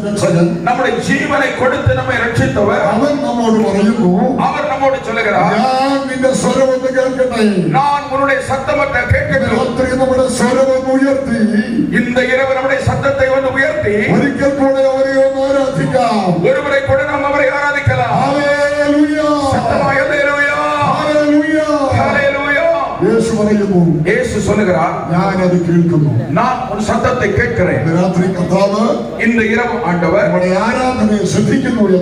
രക്ഷകൻ நம்முடைய ஜீவனை கொடுத்து நம்மை ரட்சித்தவர் അവൻ നമ്മോട് പറയുന്നു அவர் நம்மோடு சொல்லுகிறார் ഞാൻ നിന്റെ സ്വരമൊന്ന് കേൾക്കട്ടെ நான் உன்னுடைய சத்தமற்ற கேட்கட்டும் രാത്രി നമ്മുടെ സ്വരമൊന്ന് ഉയർത്തി இந்த இரவு நம்முடைய சத்தத்தை வந்து உயர்த்தி ഒരിക്കൽ കൂടെ അവരെ ഒന്ന് ആരാധിക്കാം ஒருவரை கூட நாம் அவரை ஆராதிக்கலாம் ഹല്ലേലൂയ. சத்தமாய் அல்லேலூயா ഹല്ലേലൂയ. ஹalleluya യേശു പറയുന്നു இயேசு சொல்லுகிறார் ഞാനത് കേൾക്കുന്നു நான் உன் சத்தத்தை கேட்கிறேன் ഇന്ന് രാത്രി കർത്താവ് இந்த இரவு ஆண்டவர் நம்முடைய ஆராதனையை சிந்திக்கிறது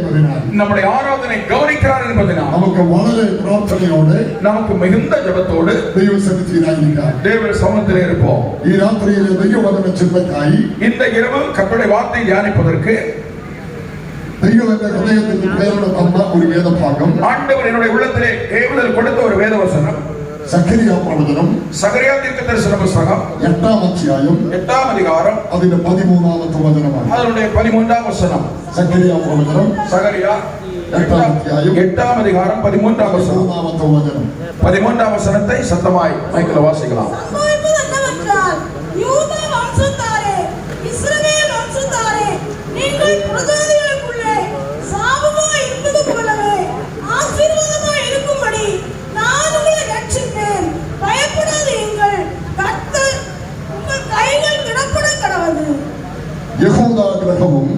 நம்முடைய ஆராதனை கவனிக்கிறார் என்பதனால் நமக்கு மனதை பிரார்த்தனையோடு நமக்கு மிகுந்த ஜபத்தோடு தெய்வ சன்னிதியிலாயிருக்கிறார் தேவ சமத்திலே இருப்போம். இராத்திரியிலே தெய்வ வதன சிற்பத்தாய் இந்த இரவு கற்பனை வார்த்தை தியானிப்பதற்கு தெய்வத்தை ஹதயத்துக்கு பெயரோட தந்த ஒரு வேத பாகம் ஆண்டவர் என்னுடைய உள்ளத்திலே தேவதல் கொடுத்த ஒரு வேத வசனம் സഖരിയ പ്രവചനം സഖരിയ ദീർഘദർശന പുസ്തകം എട്ടാം അധ്യായം എട്ടാം അധികാരം അതിന്റെ പതിമൂന്നാമത്തെ വചനമാണ് അതിന്റെ പതിമൂന്നാം വചനം സഖരിയ പ്രവചനം സഖരിയ എട്ടാം അധ്യായം എട്ടാം അധികാരം പതിമൂന്നാം വചനം പതിമൂന്നാം വചനത്തെ ശബ്ദമായി മൈക്കിൽ വാസികളാണ് Yıkıldı akıl akımım.